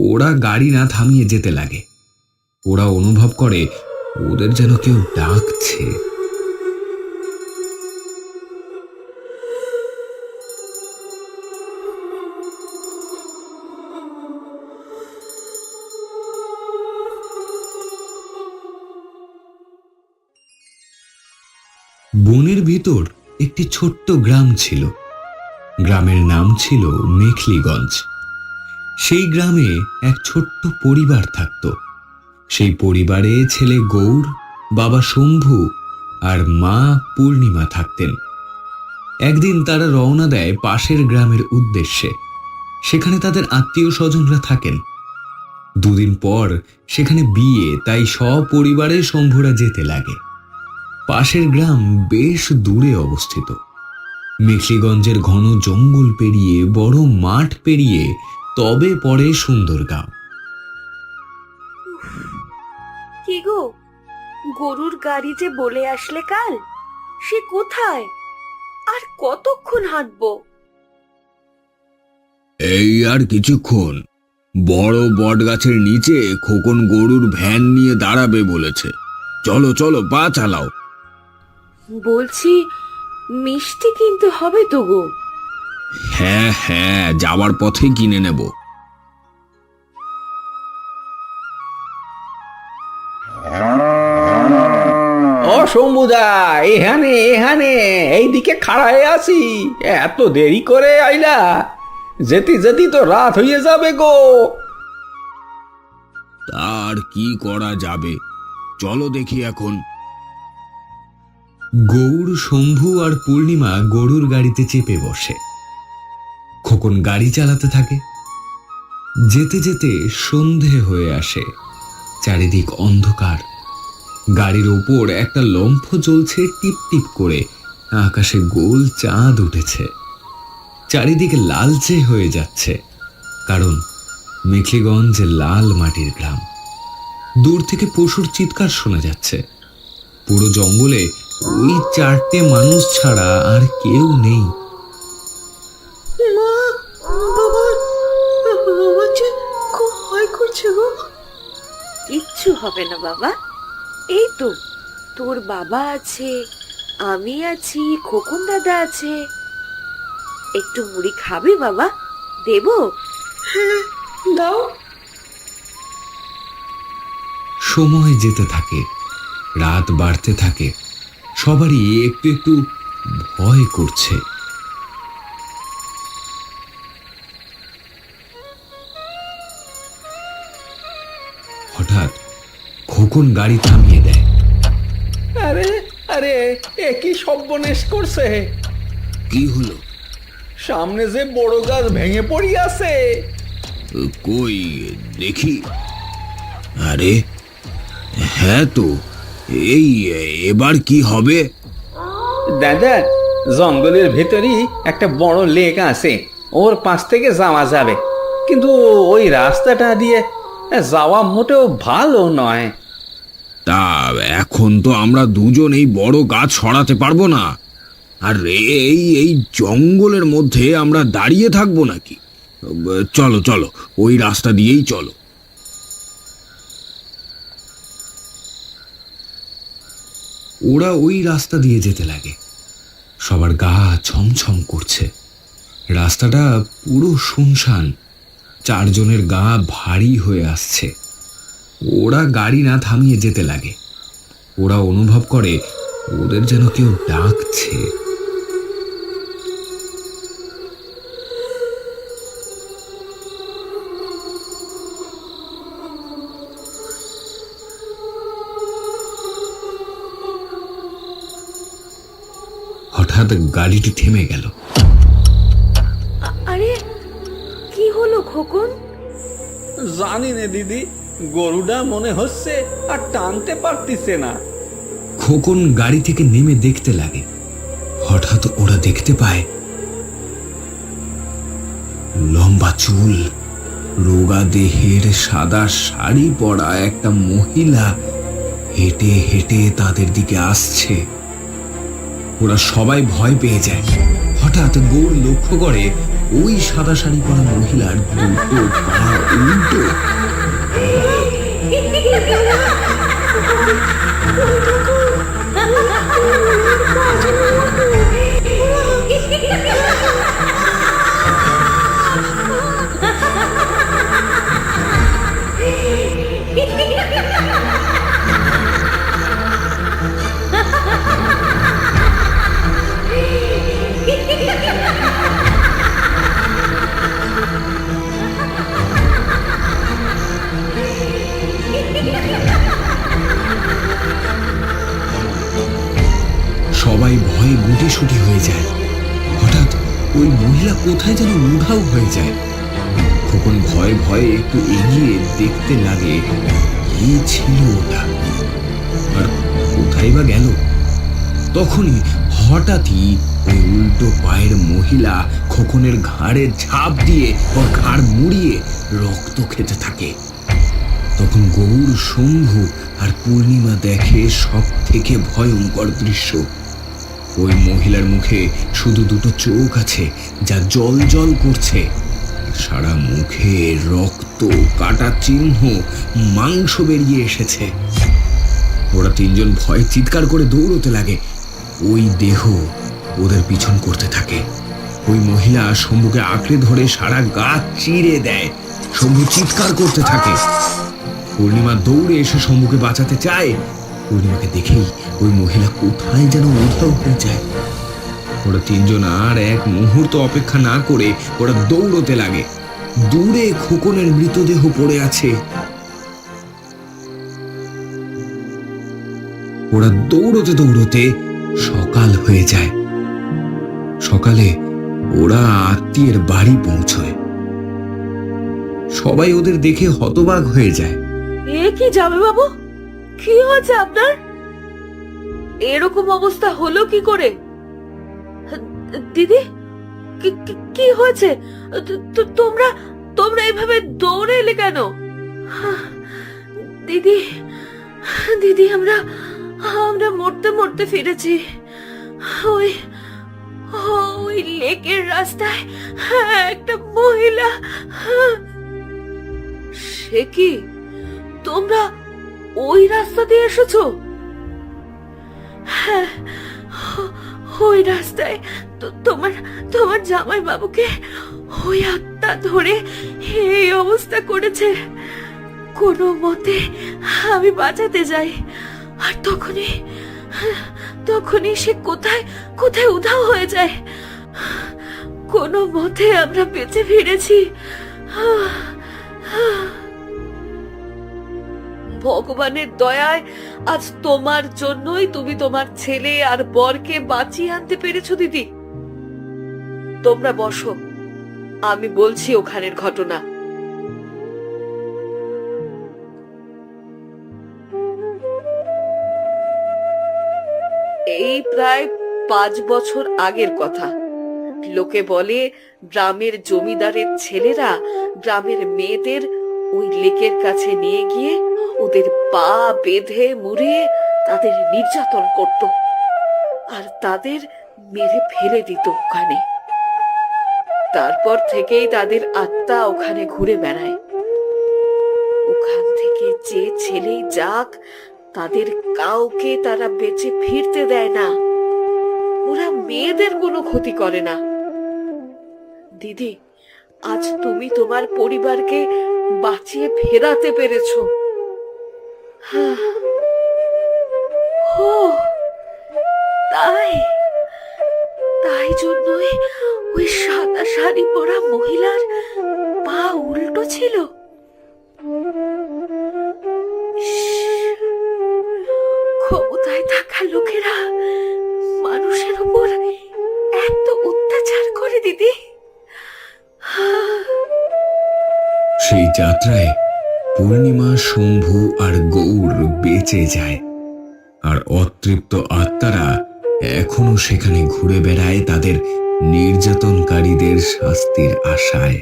ওরা গাড়ি না থামিয়ে যেতে লাগে। ওরা অনুভব করে, ওদের যেন কেউ ডাকছে। বনের ভিতর একটি ছোট্ট গ্রাম ছিল। গ্রামের নাম ছিল মেখলিগঞ্জ। সেই গ্রামে এক ছোট্ট পরিবার থাকত। সেই পরিবারে ছেলে গৌর, বাবা শম্ভু আর মা পূর্ণিমা থাকতেন। একদিন তারা রওনা দেয় পাশের গ্রামের উদ্দেশ্যে। সেখানে তাদের আত্মীয় স্বজনরা থাকেন। দুদিন পর সেখানে বিয়ে, তাই সপরিবারে শম্ভুরা যেতে লাগে। পাশের গ্রাম বেশ দূরে অবস্থিত। মেখলিগঞ্জের ঘন জঙ্গল পেরিয়ে বড় মাঠ পেরিয়ে তবে পড়ে সুন্দরগাঁও কি গো? গরুর গাড়ি যে বলে আসলে কাল? সে কোথায়? আর কতক্ষণ হাঁটবো? এই আর কিছুক্ষণ। বড় বট গাছের নিচে খোকন গরুর ভ্যান নিয়ে দাঁড়াবে বলেছে। চলো চলো পা চালাও। বলছি মিষ্টি কিনতে হবে তো গো? হ্যাঁ হ্যাঁ যাওয়ার পথে কিনে নেব। ও শম্ভুদা এখানে এখানে এইদিকে খাড়া হয়ে আছি। এত দেরি করে আইলা যেতে যেতে তো রাত হয়ে যাবে গো। তার কি করা যাবে? চলো দেখি এখন। গৌর শম্ভু আর পূর্ণিমা গরুর গাড়িতে চেপে বসে। খোকন গাড়ি চালাতে থাকে। যেতে যেতে সন্ধে হয়ে আসে। চারিদিক অন্ধকার। গাড়ির ওপর একটা লম্ফ জ্বলছে টিপ টিপ করে। আকাশে গোল চাঁদ উঠেছে। চারিদিকে লালচে হয়ে যাচ্ছে। কারণ মেখলিগঞ্জ লাল মাটির গ্রাম। দূর থেকে পশুর চিৎকার শোনা যাচ্ছে। পুরো জঙ্গলে ওই চারটে মানুষ ছাড়া আর কেউ নেই। গো কিচ্ছু হবে না বাবা। এই তো তোর বাবা আছে আমি আছি খোকন দাদা আছে। একটু মুড়ি খাবি বাবা? দেবো? হ্যাঁ দাও। সময় যেতে থাকে রাত বাড়তে থাকে সবারই একটু একটু ভয় করছে। হঠাৎ খোকন গাড়ি থামিয়ে দেয়। আরে আরে এ কি সর্বনেশ করছে? কি হলো? সামনে যে বড় গাছ ভেঙে পড়ি আছে। কই দেখি। আরে হ্যাঁ তো এই এবার কি হবে? দাদা জঙ্গলের ভেতরই একটা বড় লেক আছে। ওর পাশ থেকে যাওয়া যাবে। কিন্তু ওই রাস্তাটা দিয়ে যাওয়া মোটেও ভালো নয়। তা, এখন তো আমরা দুজন এই বড় গাছ সরাতে পারব না। আর এই এই জঙ্গলের মধ্যে আমরা দাঁড়িয়ে থাকব নাকি? চলো চলো, ওই রাস্তা দিয়েই চলো। ওরা ওই রাস্তা দিয়ে যেতে লাগে। সবার গা ছমছম করছে। রাস্তাটা পুরো শুনশান। চারজনের গা ভারী হয়ে আসছে। ওরা গাড়ি না থামিয়ে যেতে লাগে। ওরা অনুভব করে, ওদের যেন কেউ ডাকছে। হঠাৎ গাড়িটি থেমে গেল। খোকন জানি না দিদি গরুটা মনে হচ্ছে আর টানতে পারতিছে না। খোকন গাড়ি থেকে নেমে দেখতে লাগে। হঠাৎ ওরা দেখতে পায় লম্বা চুল রোগা দেহের সাদা শাড়ি পরা একটা মহিলা হেঁটে হেঁটে তাদের দিকে আসছে। ওরা সবাই ভয় পেয়ে যায়। হঠাৎ গৌর লক্ষ্য করে ওই সাদা শাড়ি পরা মহিলার দুটো পা উল্টো। কোথায় যেন উধাও হয়ে যায়। খোকন ভয়ে ভয়ে একটু এগিয়ে দেখতে লাগে, কি ছিল ওটা? আর কোথায় বা গেল? তখনই হঠাৎই ওই উল্টো পায়ের মহিলা খোকনের ঘাড়ে ঝাঁপ দিয়ে ওর ঘাড় মুড়িয়ে রক্ত খেতে থাকে। তখন গৌর, শম্ভু আর পূর্ণিমা দেখে সব থেকে ভয়ঙ্কর দৃশ্য। ওই মহিলার মুখে শুধু দুটো চোখ আছে, যা জল জল করছে। সারা মুখে রক্ত, কাটা চিহ্ন, মাংস বেরিয়ে এসেছে। ওরা তিনজন ভয়ে চিৎকার করে দৌড়তে লাগে। ওই দেহ ওদের পিছন করতে থাকে। ওই মহিলা শম্ভুকে আঁকড়ে ধরে সারা গা চিড়ে দেয়। শম্ভু চিৎকার করতে থাকে। পূর্ণিমা দৌড়ে এসে শম্ভুকে বাঁচাতে চায়। পূর্ণিমাকে দেখেই ওই মহিলা কোথায় যেন উধাও হয়ে যায়। ওরা তিনজন আর এক মুহূর্ত অপেক্ষা না করে ওরা দৌড়তে লাগে। দূরে খোকনের মৃতদেহ পড়ে আছে। ওরা দৌড়তে দৌড়তে সকাল হয়ে যায়। সকালে ওরা আত্মীয়ের বাড়ি পৌঁছয়। সবাই ওদের দেখে হতবাক হয়ে যায়। এ কি যাবে বাবু? কি হয়েছে আপনার? এরকম অবস্থা হলো কি করে? দিদি, কি- হয়েছে? তোমরা তোমরা এভাবে দৌড়ে এলে কেন? দিদি দিদি, আমরা আমরা মরতে মরতে ফিরেছি। ওই ওই লেকের রাস্তায় একটা মহিলা। সে কি? তোমরা ওই রাস্তা দিয়ে এসেছ? হ্যাঁ ওই রাস্তায় তো- তোমার তোমার জামাই বাবুকে ওই আত্মা ধরে এই অবস্থা করেছে। কোনো মতে আমি বাঁচাতে যাই। আর তখনই তখনই সে কোথায় কোথায় উধাও হয়ে যায়। কোনো মতে আমরা বেঁচে ফিরেছি। ভগবানের দয়ায় আজ তোমার জন্যই তুমি তোমার ছেলে আর বরকে বাঁচিয়ে আনতে পেরেছ, দিদি। তোমরা বসো, আমি বলছি ওখানের ঘটনা। এই প্রায় পাঁচ বছর আগের কথা। লোকে বলে, গ্রামের জমিদারের ছেলেরা, গ্রামের মেয়েদের ওই লেকের কাছে নিয়ে গিয়ে ওদের পা বেঁধে মুড়িয়ে তাদের নির্যাতন করত আর তাদের মেরে ফেলে দিত ওখানে। তারপর থেকেই তাদের আত্মা ওখানে ঘুরে বেড়ায়। ওখান থেকে যে ছেলেই যাক, তাদের কাউকে তারা বেঁচে ফিরতে দেয় না। ওরা মেয়েদের কোনো ক্ষতি করে না। দিদি, আজ তুমি তোমার পরিবারকে বাঁচিয়ে ফেরাতে পেরেছ। হ্যাঁ। ও তাই তাই জন্যই ওই সাদা শাড়ি পরা মহিলার পা উল্টো ছিল। ক্ষমতায় থাকা লোকেরা মানুষের উপর এত অত্যাচার করে দিদি। সেই যাত্রায় পূর্ণিমা, শম্ভু আর গৌর বেঁচে যায়। আর অতৃপ্ত আত্মারা এখনও সেখানে ঘুরে বেড়ায় তাদের নির্যাতনকারীদের শাস্তির আশায়।